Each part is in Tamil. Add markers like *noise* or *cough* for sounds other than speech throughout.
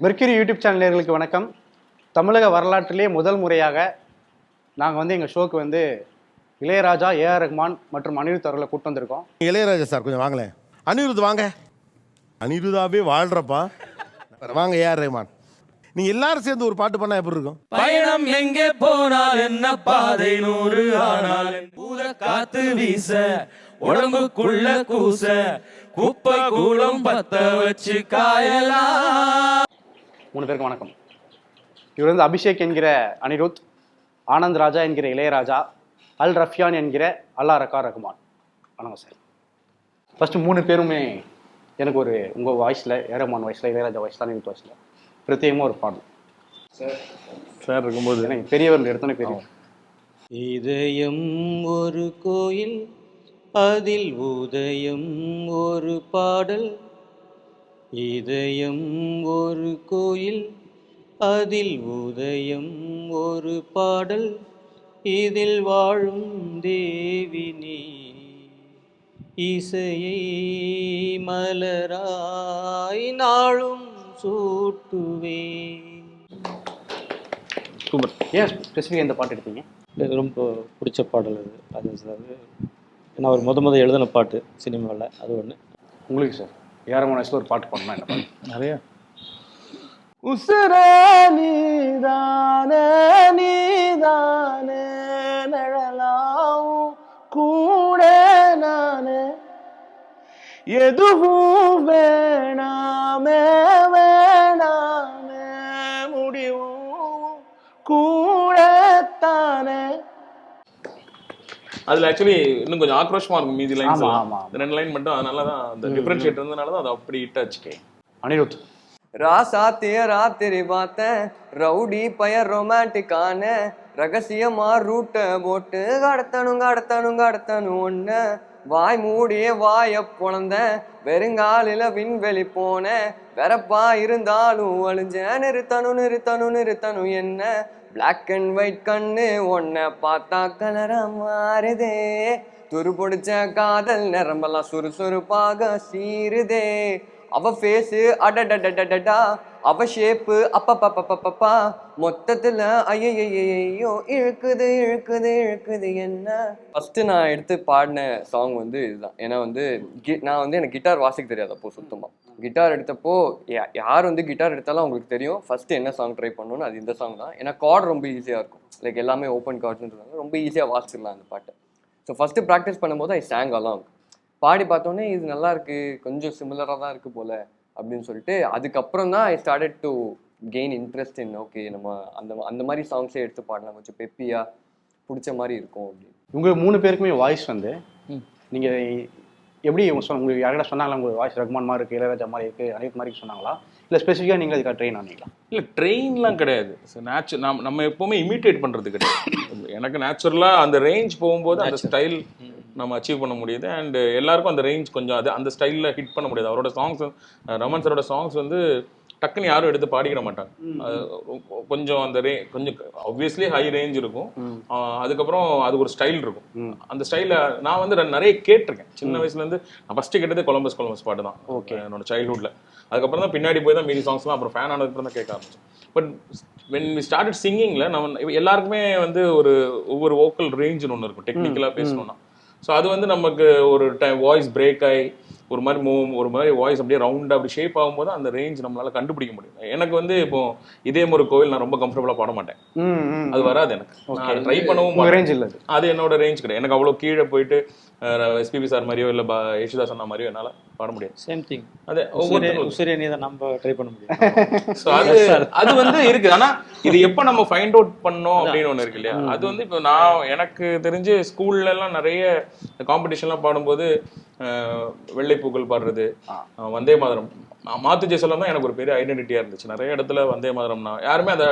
மெர்க்யூரி யூடியூப் சேனல் நேயர்களுக்கு வணக்கம். தமிழக வரலாற்றிலே முதல் முறையாக நாங்கள் வந்து எங்கள் ஷோக்கு வந்து இளையராஜா ஏஆர் ரஹ்மான் மற்றும் அனிருத் அவர்களை கூட்டு வந்திருக்கோம். இளையராஜா சார் கொஞ்சம் வாங்களேன் அனிருத் வாங்க. அனிருதாவே வாழ்றப்பா. வாங்க ஏஆர் ரஹ்மான் நீ எல்லாரும் சேர்ந்து ஒரு பாட்டு பண்ணா எப்படி இருக்கும்? பயணம் எங்கே போனால் என்ன பாதை? நூறு ஆனால் பூத காத்து வீச உடம்புக்குள்ள கூச குப்பை கூலம் பத்த வச்சு காயலாம். மூணு பேருக்கு வணக்கம். இவர் வந்து அபிஷேக் என்கிற அனிருத் ஆனந்த் ராஜா என்கிற இளையராஜா அல் ரஃபியான் என்கிற அல்லா ரக்கா ரஹ்மான் வணக்கம் சார். ஃபஸ்ட்டு மூணு பேருமே எனக்கு ஒரு உங்கள் வாய்ஸில் ஏ ரஹ்மான் வாய்ஸில் இளையராஜா வாய்ஸில் அனிருத் வாய்ஸில் பிரத்யேகமாக ஒரு பாடல். சார் இருக்கும்போது. ஏன்னா பெரியவர் எடுத்தோன்னே பெரிய இதயம் ஒரு கோயில் அதில் உதயம் ஒரு பாடல். இதயம் ஒரு கோயில் அதில் உதயம் ஒரு பாடல் இதில் வாழும் தேவி நீ. இசையை மலராய் நாளும் சூட்டுவே. சூப்பர். ஏன் ஸ்பெசிஃபிக்காக இந்த பாட்டு எடுத்தீங்க? ரொம்ப பிடிச்ச பாடல் அது. அது அது நான் ஒரு முத முத எழுதின பாட்டு சினிமாவில் அது ஒன்று உங்களுக்கு சார். ஏ ரஹ்மான் வாய்ஸில் ஒரு பாட்டு பண்ணலாம் என்ன நிறைய. உசுரே நீதானே நீதானே நிழலாவும் கூட நானே. எதுவும் வேணாமே வேணாமே முடிவும் கூடத்தானே அதுல ஆக்சுவலி இன்னும் கொஞ்சம் ஆக்ரோஷமா இருக்கும் மீதி லைன்ஸ் ரெண்டு லைன் மட்டும் அதனால தான் அந்த டிஃபரன்ஷியேட் இருந்தனால தான் அது அப்படி ஹிட் ஆச்சு அனிருத். ராசாத்திய ராத்திரி பார்த்தேன். ரவுடி பையன் ரொமான்டிக்கான ரகசியமா ரூட்டை போட்டு கடத்தணும் கடத்தணும் கடத்தணும் ஒண்ணு. வாய் மூடிய வாய பொழந்த வெறுங்காலில விண்வெளி போனேன். வெறப்பா இருந்தாலும் அழிஞ்சேன் நிறுத்தணும் நிறுத்தணும் நிறுத்தணும் என்ன? பிளாக் அண்ட் ஒயிட் கண்ணு உன்னை பார்த்தா கலரா மாறுதே. துரு பிடிச்ச காதல் நிரம்பெல்லாம் சுறுசுறுப்பாக சீருதே அவ ஃபேஸு அடடடடடடா அவ ஷேப்பு அப்பப்பப்பப்பப்பா. மொத்தத்தில் ஐயையோ இழுக்குது இழுக்குது இழுக்குது என்ன? ஃபஸ்ட்டு நான் எடுத்து பாடின சாங் வந்து இதுதான். ஏன்னா வந்து கி- நான் வந்து எனக்கு கிட்டார் வாசிக்க தெரியாது அப்போ சுத்தமாக கிட்டார் எடுத்தப்போ யா- யார் வந்து கிட்டார் எடுத்தாலும் அவங்களுக்கு தெரியும். ஃபர்ஸ்ட் என்ன சாங் ட்ரை பண்ணணும்னு அது இந்த சாங் தான். ஏன்னா கார்டு ரொம்ப ஈஸியாக இருக்கும். லைக் எல்லாமே ஓப்பன் கார்ட்ஸ்ன்றாங்க ரொம்ப ஈஸியாக வாசிச்சிடலாம் அந்த பாட்டை. ஸோ ஃபஸ்ட்டு ப்ராக்டிஸ் பண்ணும்போது ஐ சாங் அலாங் பாடி பார்த்தோன்னே இது நல்லா இருக்கு. கொஞ்சம் சிமிலராக தான் இருக்கு போல அப்படின்னு சொல்லிட்டு அதுக்கப்புறம் தான் I started to gain interest in okay நம்ம அந்த அந்த மாதிரி சாங்ஸே எடுத்து பாடலாம். கொஞ்சம் பெப்பியா பிடிச்ச மாதிரி இருக்கும் அப்படின்னு. உங்க மூணு பேருக்குமே வாய்ஸ் வந்து நீங்க எப்படி உங்க சொன்ன உங்களுக்கு யார்கிட்ட சொன்னாங்களா உங்களுக்கு வாய்ஸ் ரஹ்மான் மாதிரி இருக்கு இளையராஜா மாதிரி இருக்கு அனிருத் மாதிரி சொன்னாங்களா? இல்ல ஸ்பெசிஃபிக்கா நீங்க அதுக்காக ட்ரெயின் ஆனீங்களா? இல்ல ட்ரெயின்லாம் கிடையாது. நேச்சு நம்ம நம்ம எப்பவுமே இமிட்டேட் பண்றது கிடையாது. எனக்கு நேச்சுரலா அந்த ரேஞ்ச் போகும்போது அந்த ஸ்டைல் நம்ம அச்சீவ் பண்ண முடியுது. அண்ட் எல்லாருக்கும் அந்த ரேஞ்ச் கொஞ்சம் அது அந்த ஸ்டைலில் ஹிட் பண்ண முடியாது. அவரோட சாங்ஸ் ரமன் சரோட சாங்ஸ் வந்து டக்குன்னு யாரும் எடுத்து பாடிக்கிட மாட்டாங்க. கொஞ்சம் அந்த ரே கொஞ்சம் ஆப்வியஸ்லி ஹை ரேஞ்ச் இருக்கும். அதுக்கப்புறம் அது ஒரு ஸ்டைல் இருக்கும். அந்த ஸ்டைல நான் வந்து நிறைய கேட்டிருக்கேன். சின்ன வயசுல இருந்து நான் ஃபர்ஸ்ட் கேட்டது கொலம்பஸ் கொலம்பஸ் பாட்டு தான். ஓகே. என்னோட சைல்ட்ஹுட்ல அதுக்கப்புறம் தான் பின்னாடி போய் தான் மீதி சாங்ஸ்லாம் அப்புறம் ஃபேன் ஆனதுக்கு தான் கேட்க ஆரம்பிச்சேன். பட் வென் வி ஸ்டார்டட் சிங்கிங்ல நம்ம எல்லாருக்குமே வந்து ஒரு ஒவ்வொரு வோக்கல் ரேஞ்சுன்னு ஒன்று இருக்கும். டெக்னிக்கலாக பேசணும்னா. ஸோ அது வந்து நமக்கு ஒரு டைம் வாய்ஸ் பிரேக் ஆகி ஒரு மாதிரி மூவ் ஒரு மாதிரி வாய்ஸ் அப்படியே ரவுண்டாக அப்படி ஷேப் ஆகும்போது அந்த ரேஞ்ச் நம்மளால கண்டுபிடிக்க முடியும். எனக்கு வந்து இப்போ இதே ஒரு கோவில் நான் ரொம்ப கம்ஃபர்டபுளாக பாட மாட்டேன். அது வராது எனக்கு. நான் ட்ரை பண்ணவும். ரேஞ்ச் இல்ல அது. என்னோட ரேஞ்ச் கிடையாது. எனக்கு அவ்வளோ கீழே போயிட்டு எஸ்பிபி சார் மாதிரியோ இல்லை யேசுதாஸ் அண்ணா மாதிரியோ என்னால் பாட முடியாது. சேம் திங் அது தான் நம்ம ட்ரை பண்ண முடியும். So, அது அது வந்து இருக்கு. ஆனா இது எப்ப நம்ம ஃபைண்ட் அவுட் பண்ணோம் அப்படின்னு ஒண்ணு இருக்கு இல்லையா? அது வந்து இப்போ நான் எனக்கு தெரிஞ்சு ஸ்கூல்ல எல்லாம் நிறைய காம்படிஷன்லாம் பாடும்போது அஹ், வெள்ளைப்பூக்கள் பாடுறது. வந்தே மாதரம். மாத்து ஜெயசலம் தான் எனக்கு ஒரு பெரிய ஐடென்டிட்டியா இருந்துச்சு. நிறைய இடத்துல வந்தே மாதரம்னா யாருமே அதை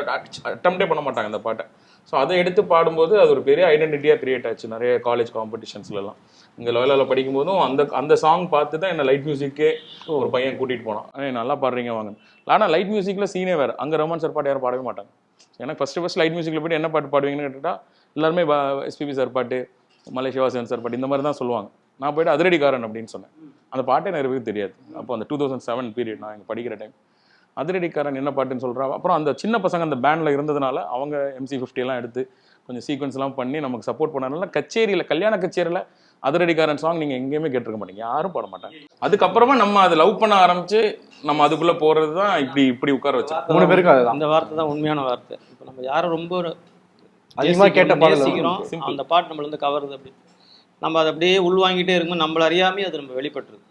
அட்டம்ப்டே பண்ண மாட்டாங்க அந்த பாட்டை. ஸோ அதை எடுத்து பாடும்போது அது ஒரு பெரிய ஐடென்டிட்டியா கிரியேட் ஆச்சு. நிறைய காலேஜ் காம்படிஷன்ஸ்ல எல்லாம். இங்க லோயலால படிக்கும் போதும் அந்த அந்த சாங் பார்த்து தான் என்ன லைட் மியூசிக்கே ஒரு பையன் கூட்டிட்டு போனான். "ஏய், நல்லா பாடுறீங்க வாங்க. ஆனா லைட் மியூசிக்ல சீனே வேற. அங்க ரமன் சார் பாட்டு யாரும் பாடவே மாட்டாங்க. எனக்கு ஃபர்ஸ்ட் ஃபர்ஸ்ட் லைட் மியூசிக்ல போயிட்டு என்ன பாட்டு பாடுவீங்கன்னு கேட்டுட்டா எல்லாருமே எஸ்பிபி சார் பாட்டு மலை சிவாசன் சார் பாட்டு இந்த மாதிரி தான் சொல்லுவாங்க. நான் போயிட்டு அதிரடிக்காரன் அப்படின்னு சொன்னேன். அந்த பாட்டே நிறைய பேருக்கு தெரியாது. அப்போ அந்த டூ தௌசண்ட் செவன் பீரியட் நான் இங்கே படிக்கிற டைம் அதிரடிக்காரன் என்ன பாட்டுன்னு சொல்றா? அப்புறம் அந்த சின்ன பசங்க அந்த பேண்ட்ல இருந்ததுனால அவங்க எம்சி ஃபிஃப்டி எல்லாம் எடுத்து கொஞ்சம் சீக்வன்ஸ் எல்லாம் பண்ணி நமக்கு சப்போர்ட் பண்ணனால கச்சேரியில கல்யாண கச்சேரியில அதிரடிக்காரன் சாங் நீங்க எங்கேயுமே கேட்டிருக்க மாட்டீங்க. யாரும் பாட மாட்டாங்க. அதுக்கப்புறமா நம்ம அதை லவ் பண்ண ஆரம்பிச்சு நம்ம அதுக்குள்ள போறது தான் இப்படி இப்படி உட்கார வச்சு மூணு அதுதான். அந்த வார்த்தை தான் உண்மையான வார்த்தை. இப்போ நம்ம யாரும் ரொம்ப அதிகமா கேட்ட Simple. அந்த பாட்டு நம்மள வந்து கவருது அப்படி. நம்ம அதை அப்படியே உள்வாங்கிட்டே இருக்கும்போது நம்மள அறியாமே அது நம்ம வெளிப்பட்டுருது.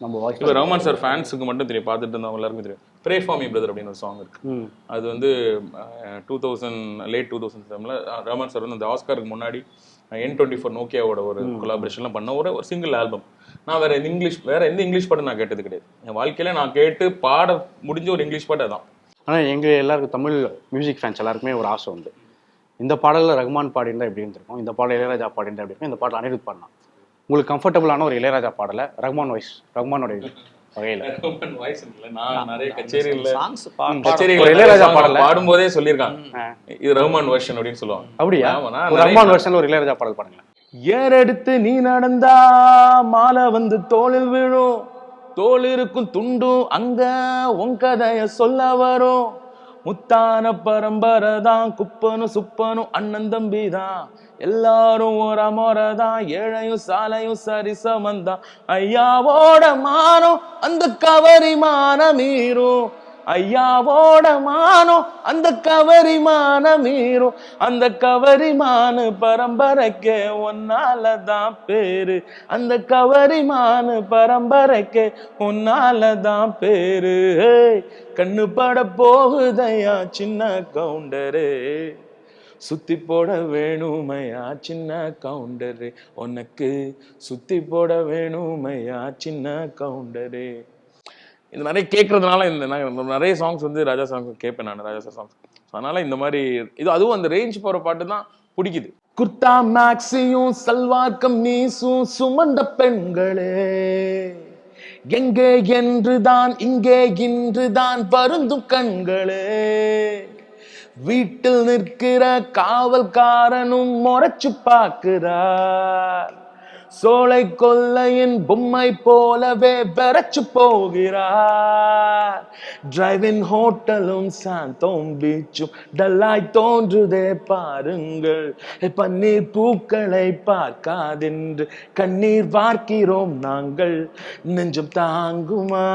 நம்ம இப்போ வாய்ஸ் ரஹ்மான் சார் ஃபேன்ஸுக்கு மட்டும் தெரியும் பார்த்துட்டு இருந்தவங்க எல்லாருக்கும் தெரியும். ப்ரே ஃபாமி பிரதர் அப்படின்னு ஒரு சாங் இருக்கு. ம். அது வந்து two thousand late two thousand செவனில் ரஹ்மான் சார் வந்து அந்த ஆஸ்காருக்கு முன்னாடி என் டுவெண்ட்டி ஃபோர் நோக்கியாவோட ஒரு கொலாபரேஷன்லாம் பண்ண ஒரு ஒரு சிங்கிள் ஆல்பம் நான் வேற எந்த இங்கிலீஷ் வேற எந்த இங்கிலீஷ் பாட்டும் நான் கேட்டது கிடையாது. என் வாழ்க்கையில நான் கேட்டு பாட முடிஞ்ச ஒரு இங்கிலீஷ் பாட்டு அதான். ஆனால் எங்கள் எல்லாருக்கும் தமிழ் மியூசிக் ஃபேன்ஸ் எல்லாருக்குமே ஒரு ஆசை உண்டு. இந்த பாடலில் ரஹ்மான் பாடியிருந்தா எப்படி இருந்திருக்கும்? இந்த பாடல் இளையராஜா பாடியிருந்தா எப்படி இருக்கும்? இந்த பாடல் அனிருத் பாடினா உங்களுக்கு கம்ஃபர்டபுளான ஒரு இளையராஜா பாடலை ரஹ்மான் வாய்ஸ் ரஹ்மானோட வகையில். வாய்ஸ் இல்லை நான் நிறைய கச்சேரியில் சாங்ஸ் கச்சேரிகள் ஒரு இளையராஜா பாடல. பாடும்போதே சொல்லியிருக்காங்க. இது ரஹ்மான் வெர்ஷன் அப்படின்னு சொல்லுவாங்க. அப்படியா? ஆமா, நான் ஒரு ரஹ்மான் இளையராஜா பாடல் பாடுங்களேன் ஏறெடுத்து நீ நடந்தா மாலை வந்து தோளில் விழும். தோல் இருக்கும் துண்டும் அங்க உன் கதைய சொல்ல வரும். முத்தான பரம்பரை தான் குப்பனும் சுப்பனும் அண்ணன் தம்பி தான் எல்லாரும் ஒரு முறை தான் ஏழையும் சாலையும் சரி சமந்தான் ஐயாவோட மானம் அந்த கவரி மான மீறும். ஐயாவோட மானோ அந்த கவரி மானம் மீறும் அந்த கவரிமானு பரம்பரைக்கே ஒன்னால தான் பேரு. அந்த கவரிமானு பரம்பரைக்கே உன்னாலதான் பேரு. கண்ணு பட போகுதையா சின்ன கவுண்டரே? சுத்தி போட வேணுமையா சின்ன கவுண்டரு? உனக்கு சுத்தி போட வேணுமையா சின்ன கவுண்டரு? இது நிறைய கேட்கறதுனால இந்த நாங்கள் நிறைய சாங்ஸ் வந்து ராஜா சாங்ஸ் கேட்பேன் நான் ராஜா சார் சாங்ஸ் அதனால இந்த மாதிரி இது அதுவும் அந்த ரேஞ்ச் போற பாட்டு தான் பிடிக்குது. குர்த்தா மேக்ஸியும் சல்வார் கம்மீஸும் சுமந்த பெண்களே. எங்கே என்றுதான் இங்கே இன்றுதான் வருந்தும் கண்களே. வீட்டில் நிற்கிற காவல்காரனும் முறைச்சு பார்க்கிறார். சோலை கொல்லையின் பொம்மை போலவே பெறச்சு போகிறார். டிரைவின் ஹோட்டலும் சாந்தோம் பீச்சும் டல்லாய் தோன்றுதே பாருங்கள். பன்னீர் பூக்களை பார்க்காதென்று கண்ணீர் பார்க்கிறோம் நாங்கள். நெஞ்சம் தாங்குமா?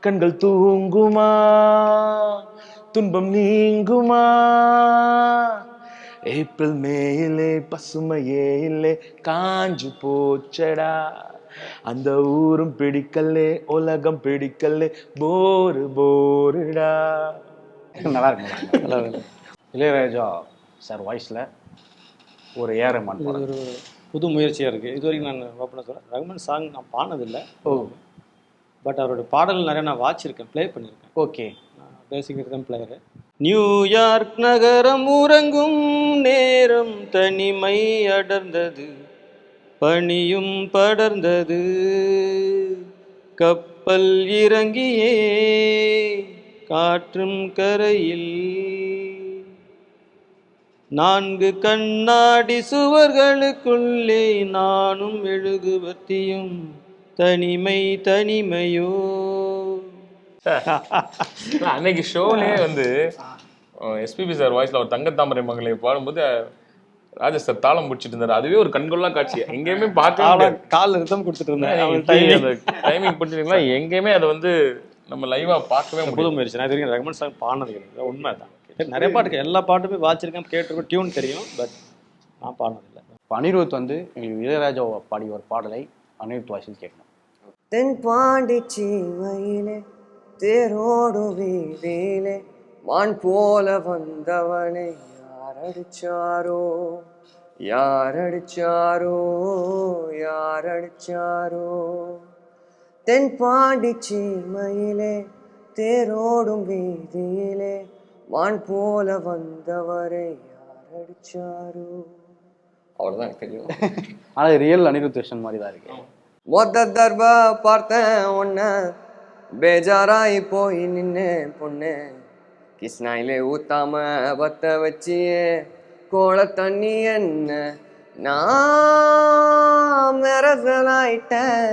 கண்கள் தூங்குமா? துன்பம் நீங்குமா? ஏப்ரல் மேயிலே பசுமையே இல்லை காஞ்சு போச்சடா. அந்த ஊரும் பிடிக்கலே உலகம் பிடிக்கலே போரு போருடா. நல்லா இருக்கும் இளையராஜா சார் வாய்ஸில் ஒரு இது பாடல் ஒரு புது முயற்சியாக இருக்குது இது வரைக்கும் நான் ஓப்பனாக சொல்கிறேன் ரகுமான் சாங் நான் பாடினதில்லை ஓ. பட் அவரோட பாடல் நிறைய நான் வாட்சிருக்கேன் ப்ளே பண்ணியிருக்கேன் okay. Basic rhythm player New York நகரம் உறங்கும் நேரம் தனிமை அடர்ந்தது பனியும் படர்ந்தது. கப்பல் இறங்கியே காற்றும் கரையில். நான்கு கண்ணாடி சுவர்களுக்குள்ளே நானும் மெழுகுவர்த்தியும் தனிமை தனிமையோ. *laughs* அன்னைக்கு ஷோலயே வந்து எஸ்பிபி சார் வாய்ஸ்ல அவர் தங்கத்தாமரை மகளை பாடும்போது ராஜா சார் தாளம் பிடிச்சிட்டு இருந்தாரு அதுவே ஒரு கண்கொள்ளா காட்சி. எங்கேயுமே முடியாது. கால் ரிதம் கொடுத்துட்டு இருந்தேன் டைமிங் பிடிச்சிருந்தீங்களா எங்கேயுமே அதை வந்து நம்ம லைவா பார்க்கவே புது முடியும் முயற்சி நான் இது வரைக்கும் ரெகமெண்ட் சாங் பாடினது கிடையாது. உண்மை தான். நிறைய பாட்டு இருக்கு. எல்லா பாட்டுமே வாச்சிருக்கேன் கேட்டிருக்கேன் டியூன் தெரியும் பட் நான் பாடினதில்லை அனிருத் வந்து எங்களுக்கு இளையராஜா பாடிய ஒரு பாடலை அனிருத் வாய்ஸில் கேட்கணும் தென் பாண்டிச்சீமையிலே தேரோடும் வீதியிலே மான் போல வந்தவனை யார் அடிச்சாரோ யார் அடிச்சாரோ யார் அடிச்சாரோ தென் பாண்டிச்சீமையிலே தேரோடும் வீதியிலே மான் போல வந்தவரை யார் அடிச்சாரோ அவ்வளோதான் எனக்கு தெரியும். *laughs* ஆனால் ரியல் அனிருத் விஷன் மாதிரி தான் இருக்கு. மொத்த தர்ப பார்த்தேன் உன்ன. பேஜாராய் போய் நின்று பொண்ணு கிருஷ்ணாயிலே ஊத்தாம பத்த வச்சியே கோல தண்ணி என்ன நான் மெரசலாயிட்டேன்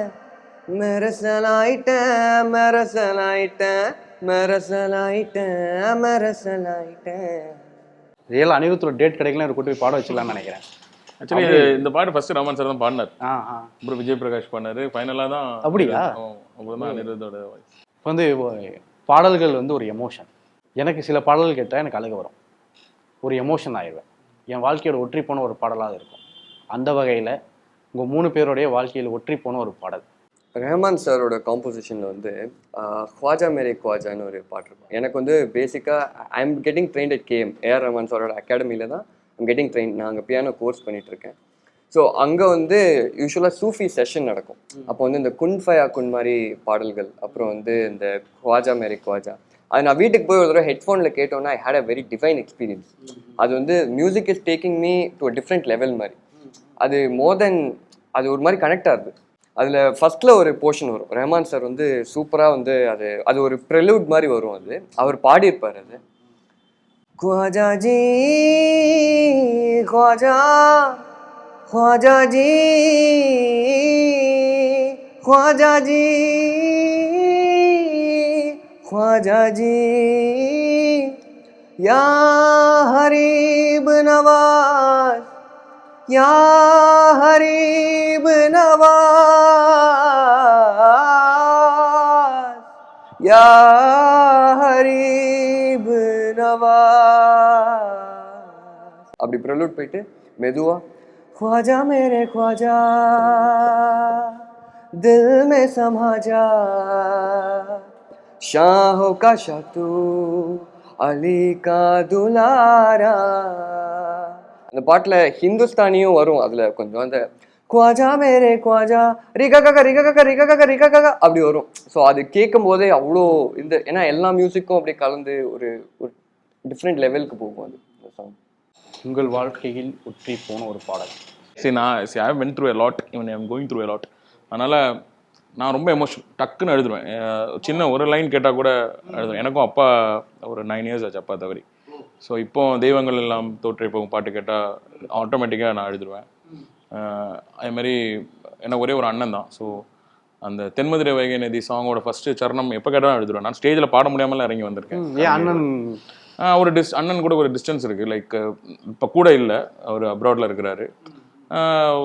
மெரசலாயிட்டேன் மெரசலாயிட்டேன் மெரசலாயிட்டேன் மெரசலாயிட்டேன் ரியல் அனிருத்தோட டேட் கிடைக்கல ஒரு கூட்டி போய் பாட வச்சிடலாம்னு நினைக்கிறேன். ஆக்சுவலி இந்த பாட்டு ஃபர்ஸ்ட் ரமன் சார் தான் பாடினார். அப்புறம் விஜய் பிரகாஷ் பாடினாரு ஃபைனலாக தான் அப்படியா? அனிருத்தோட இப்போ வந்து பாடல்கள் வந்து ஒரு எமோஷன் எனக்கு சில பாடல்கள் கேட்டால் எனக்கு அழுக வரும். ஒரு எமோஷன் ஆயிடுவேன். என் வாழ்க்கையோட ஒற்றி போன ஒரு பாடலாக இருக்கும். அந்த வகையில் உங்கள் மூணு பேருடைய வாழ்க்கையில் ஒற்றி போன ஒரு பாடல். ரஹ்மான் சாரோட காம்போசிஷனில் வந்து குவாஜா மேரே குவாஜான்னு ஒரு பாட்டு இருக்கும். எனக்கு வந்து பேசிக்காக I am getting trained at KM AR Rahman சாரோட அகாடமியில் தான் ஐம் கெட்டிங் ட்ரெயின் நான் அங்கே பியானோ கோர்ஸ் பண்ணிகிட்ருக்கேன் ஸோ அங்கே வந்து யூஸ்வலாக சூஃபி செஷன் நடக்கும். அப்போ வந்து இந்த குன் ஃபயா குன் மாதிரி பாடல்கள் அப்புறம் வந்து இந்த குவாஜா மேரி குவாஜா அது நான் வீட்டுக்கு போய் ஒரு தடவை ஹெட்ஃபோனில் கேட்டோன்னா I had a very divine experience அது வந்து music is taking me to different level மாதிரி. அது மோர் தென் அது ஒரு மாதிரி கனெக்ட் ஆகுது. அதில் ஃபஸ்ட்டில் ஒரு போர்ஷன் வரும். ரஹ்மான் சார் வந்து சூப்பராக வந்து அது அது ஒரு ப்ரெலூட் மாதிரி வரும் அது. அவர் பாடியிருப்பார் அது. খোজাজি খোজা খোজাজি খোজাজি খোজাজি ইয়া হরিব নওয়াজ ইয়া হরিব নওয়াজ। ப்ரெலூட் போயிட்டு மெதுவா ख्वाजा मेरे ख्वाजा दिल में समा जा शाहों का शाह तू अली का दुलारा அந்த பாட்டில் ஹிந்துஸ்தானியும் வரும் அதில் கொஞ்சம் அந்த குவாஜா மேரே குவாஜா ரிகா கக ரிகா கக ரிகா கக ரிகா கக அப்படி வரும் ஸோ அது கேட்கும் போதே அவ்வளோ இந்த ஏன்னா எல்லா மியூசிக்கும் அப்படியே கலந்து ஒரு ஒரு டிஃப்ரெண்ட் லெவலுக்கு போகும் அது அந்த சாங் உங்கள் வாழ்க்கையில் ஒற்றி போன ஒரு பாடல். சரி நான் சரி I went through a lot even I'm going through a lot. அதனால் நான் ரொம்ப எமோஷன் டக்குன்னு எழுதுருவேன் அஹ் சின்ன ஒரு லைன் கேட்டால் கூட எழுதுவேன் எனக்கும் அப்பா ஒரு நைன் இயர்ஸ் ஆச்சு அப்பா தவறி. ஸோ இப்போ தெய்வங்கள் எல்லாம் தோற்றை போகும் பாட்டு கேட்டால் ஆட்டோமேட்டிக்காக நான் எழுதுருவேன் அஹ் அதே மாதிரி எனக்கு ஒரே ஒரு அண்ணன் தான். ஸோ அந்த தென்மதுரை வைகை நதி சாங்கோட ஃபஸ்ட்டு சரணம் எப்போ கேட்டாலும் எழுதுருவேன் நான் ஸ்டேஜில் பாட முடியாமல் இறங்கி வந்திருக்கேன். அண்ணன் ஒரு டிஸ் அண்ணன் கூட ஒரு டிஸ்டன்ஸ் இருக்குது லைக் இப்போ கூட இல்லை. அவர் அப்ராடில் இருக்கிறாரு.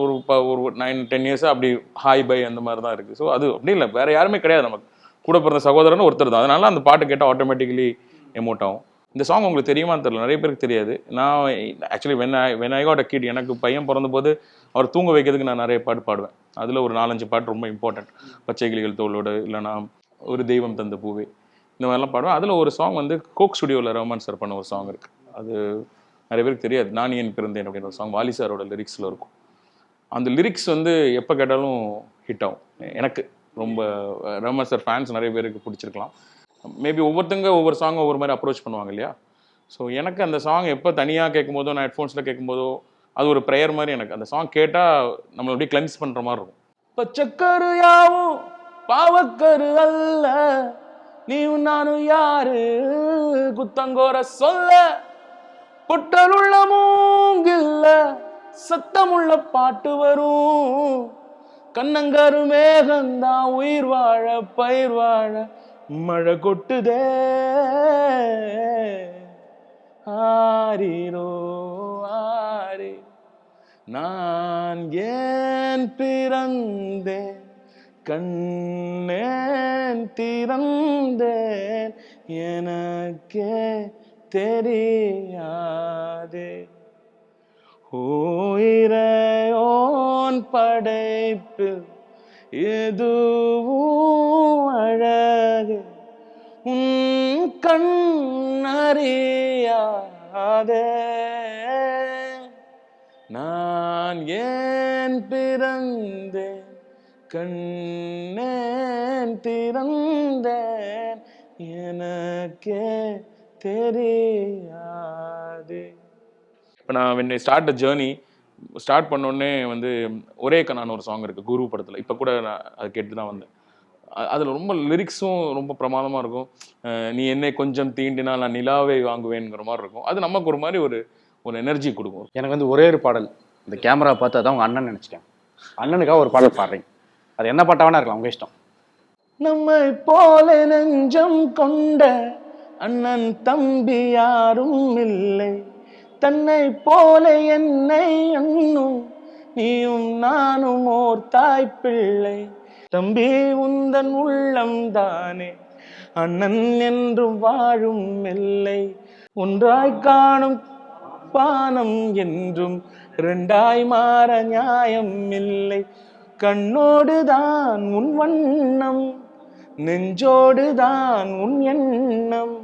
ஒரு ப- ஒரு நைன் டென் இயர்ஸாக அப்படி ஹாய் பை அந்த மாதிரி தான் இருக்குது ஸோ அது அப்படி இல்லை. வேறு யாருமே கிடையாது நமக்கு. கூட பிறந்த சகோதரன் ஒருத்தர் தான். அதனால அந்த பாட்டு கேட்டால் ஆட்டோமேட்டிக்கலி எமோட் ஆகும். இந்த சாங் உங்களுக்கு தெரியுமான்னு தெரியல. நிறைய பேருக்கு தெரியாது. நான் actually when I when I got a kid எனக்கு பையன் பிறந்தபோது அவர் தூங்க வைக்கிறதுக்கு நான் நிறைய பாட்டு பாடுவேன். அதில் ஒரு நாலஞ்சு பாட்டு ரொம்ப இம்பார்ட்டன்ட் பச்சை கிளிகள் தோளோடு இல்லைனா ஒரு தெய்வம் தந்த பூவே. இந்த மாதிரிலாம் பாடுவேன். அதில் ஒரு சாங் வந்து கோக் ஸ்டுடியோவில் ரஹ்மான் சார் பண்ண ஒரு சாங் இருக்குது அது நிறைய பேருக்கு தெரியாது. நான் ஏன் பிறந்தேன் அப்படின்ற ஒரு சாங் வாலி சாரோட லிரிக்ஸில் இருக்கும். அந்த லிரிக்ஸ் வந்து எப்போ கேட்டாலும் ஹிட் ஆகும். எனக்கு ரொம்ப அஹ், ரஹ்மான் சார் ஃபேன்ஸ் நிறைய பேருக்கு பிடிச்சிருக்கலாம். மேபி ஒவ்வொருத்தங்க ஒவ்வொரு சாங் ஒவ்வொரு மாதிரி அப்ரோச் பண்ணுவாங்க இல்லையா? ஸோ எனக்கு அந்த சாங் எப்போ தனியாக கேட்கும்போதோ நான் ஹெட்ஃபோன்ஸில் கேட்கும்போதோ அது ஒரு ப்ரேயர் மாதிரி எனக்கு. அந்த சாங் கேட்டால் நம்மளை அப்படியே கிளென்ஸ் பண்ணுற மாதிரி இருக்கும். பச்சைக்கரு யாவும் பாவக்கரு அல்ல. நீயும் நானும் யாரு? குத்தங்கோர சொல்ல பொட்டலுள்ள மூங்கில்ல சத்தமுள்ள பாட்டு வரும். கண்ணங்கரு மேகந்தான் உயிர் வாழ பயிர் வாழ மழை கொட்டுதே. ஆரிரோ ஆரி நான் ஏன் பிறந்தேன்? கண்ணேன் திறந்தேன் எனக்கே தெரியாதே. ஓன் படைப்பு எதுவும் அழகு உன் கண்ணறியாதே நான் ஏன் பிறந்தேன்? கண்ணேன் திறந்தேன் எனக்கே தெரியாது. இப்போ நான் when start a journey start உடனே வந்து ஒரே கண்ணான ஒரு சாங் இருக்குது குரு படத்தில். இப்போ கூட நான் அதை கேட்டு தான் வந்தேன் அதில் ரொம்ப லிரிக்ஸும் ரொம்ப பிரமாதமாக இருக்கும். நீ என்னை கொஞ்சம் தீண்டினால் நான் நிலாவை வாங்குவேங்கிற மாதிரி இருக்கும். அது நமக்கு ஒரு மாதிரி ஒரு ஒரு எனர்ஜி கொடுக்கும். எனக்கு வந்து ஒரே ஒரு பாடல். இந்த கேமரா பார்த்து அதான் உங்க அண்ணன் நினைச்சிட்டேன். அண்ணனுக்காக ஒரு பாடல் பாடுறீங்க அது என்ன பாட்டா வேணா இருக்கலாம் உங்க இஷ்டம். நம்மை போல நெஞ்சம் கொண்ட அண்ணன் தம்பி யாரும் இல்லை. தன்னை போல என்னை அண்ணும் நீயும் நானும் ஓர் தாய் பிள்ளை. தம்பி உந்தன் உள்ளம் தானே அண்ணன் என்றும் வாழும் இல்லை. ஒன்றாய் காணும் பானம் என்றும் இரண்டாய் மாற நியாயம் இல்லை. கண்ணோடுதான் உன் வண்ணம் நெஞ்சோடுதான் உன் எண்ணம்.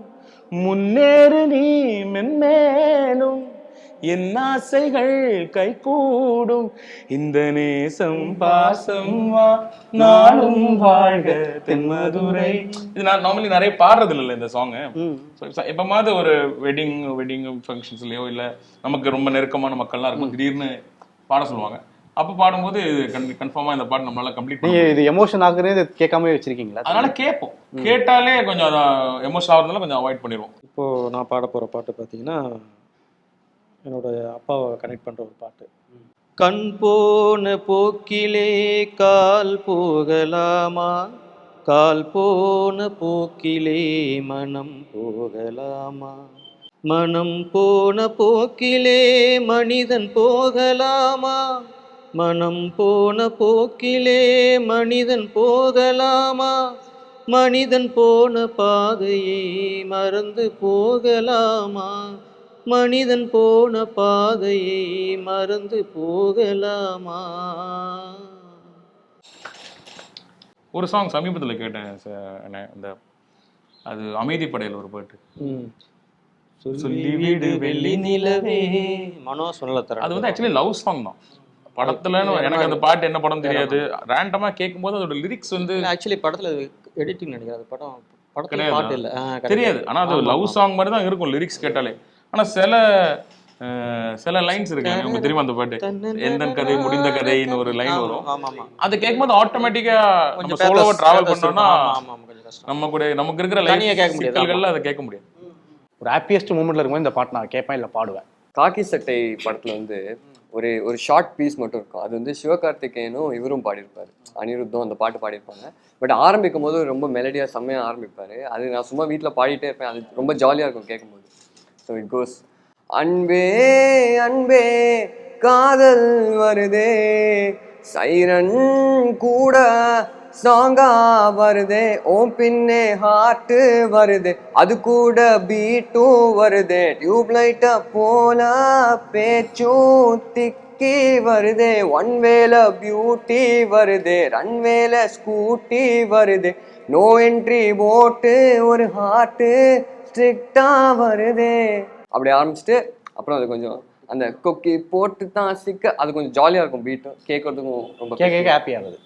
முன்னேறு நீ மென்மேலும் என் ஆசைகள் கைகூடும். இந்த நேசம் பாசம் வா நாளும் வாழ்க தென்மதுரை. இது நான் நார்மலி நிறைய பாடுறது இல்லை இந்த சாங் எப்பமாவது ஒரு வெட்டிங் வெட்டிங் ஃபங்க்ஷன்ஸ்லயோ இல்ல நமக்கு ரொம்ப நெருக்கமான மக்கள்லாம் இருக்கும் திடீர்னு பாட சொல்லுவாங்க. அப்ப பாடும்போது கன்ஃபார்மா இந்த பாட்டு நம்மளால கம்ப்ளீட் நீங்க பண்ண இது எமோஷன் ஆகுறது கேட்காம வச்சிருக்கீங்களா? அதனால கேட்போம். கேட்டாலே கொஞ்சம் எமோஷன் ஆகுறதுனால கொஞ்சம் அவாய்ட் பண்ணிடுவோம். இப்போ நான் பாட போற பாட்டு பார்த்தீங்கன்னா என்னோட அப்பாவை கனெக்ட் பண்ற ஒரு பாட்டு. கண் போன போக்கிலே கால் போகலாமா? கால் போன போக்கிலே மனம் போகலாமா? மனம் போன போக்கிலே மனிதன் போகலாமா? மனம் போன போக்கிலே மனிதன் போகலாமா? மனிதன் போன பாதையை மறந்து போகலாமா? மனிதன் போன பாதையை மறந்து போகலாமா? ஒரு சாங் சமீபத்துல கேட்டேன் இந்த அது அமைதி படையில ஒரு பாட்டு. சொல்லி வீடு வெள்ளி நிலவே. மனோ சொல்லத்தர அது வந்து ஆக்சுவலி லவ் சாங் தான். படத்துல எனக்கு அந்த பாட்டு என்ன படம். தெரியாது ரேண்டமா கேட்கும்போது அதோட லிரிக்ஸ் வந்து ஆக்சுவலி படத்துல எடிட்டிங் நினைக்கிறேன். அது படம் படத்துல. பாட்டு இல்ல. தெரியாது. ஆனா அது லவ். சாங் மாதிரி தான் இருக்கும் லிரிக்ஸ் கேட்டாலே. ஆனா சில சில லைன்ஸ் இருக்கு. உங்களுக்கு தெரியுமா அந்த பாட்டு? எந்த கதை முடிந்த கதைன்னு ஒரு லைன் வரும். அது கேட்கும்போது ஆட்டோமேட்டிக்கா நம்ம கொஞ்சம் சோலோவா டிராவல் பண்ணோம்னா. நம்ம கூட நமக்கு இருக்கிற லைஃப் கேட்க முடியாது, அதை கேட்க முடியாது. ஒரு ஹாப்பியஸ்ட் மூமெண்ட்ல இருக்கும்போது இந்த பாட்டு நான் கேட்பேன் இல்ல பாடுவேன். காக்கி சட்டை படத்துல வந்து ஒரு ஒரு ஷார்ட் பீஸ் மட்டும் இருக்கும். அது வந்து சிவகார்த்திகேயனும் இவரும் பாடியிருப்பார். அனிருத்தும் அந்த பாட்டு பாடியிருப்பாங்க. பட் ஆரம்பிக்கும் போது ரொம்ப மெலடியாக செம்மையாக ஆரம்பிப்பாரு. அது நான் சும்மா வீட்டில் பாடிட்டே இருப்பேன். அது ரொம்ப ஜாலியாக இருக்கும் கேட்கும்போது ஸோ இட் கோஸ் அன்பே அன்பே காதல் வருதே சைரன் கூட சாங்கா வருதே ஓ பின்னே ஹார்ட் வருதே. அது கூட பீட்டும் வருதே. டியூப் லைட்டா போல பேச்சும் திக்கி வருதே. ஒன் வேல பியூட்டி வருதே ரன் வேல ஸ்கூட்டி வருதே. நோ என்ட்ரி போட்டு ஒரு ஹார்ட்டு ஸ்ட்ரிக்டா வருதே. அப்படி ஆரம்பிச்சுட்டு அப்புறம் அது கொஞ்சம் அந்த கொக்கி போட்டு தான் சிக்க அது கொஞ்சம் ஜாலியாக இருக்கும் பீட்டும். கேட்கறதுக்கும் ரொம்ப கேட்க கேட்க ஹாப்பி ஆகுது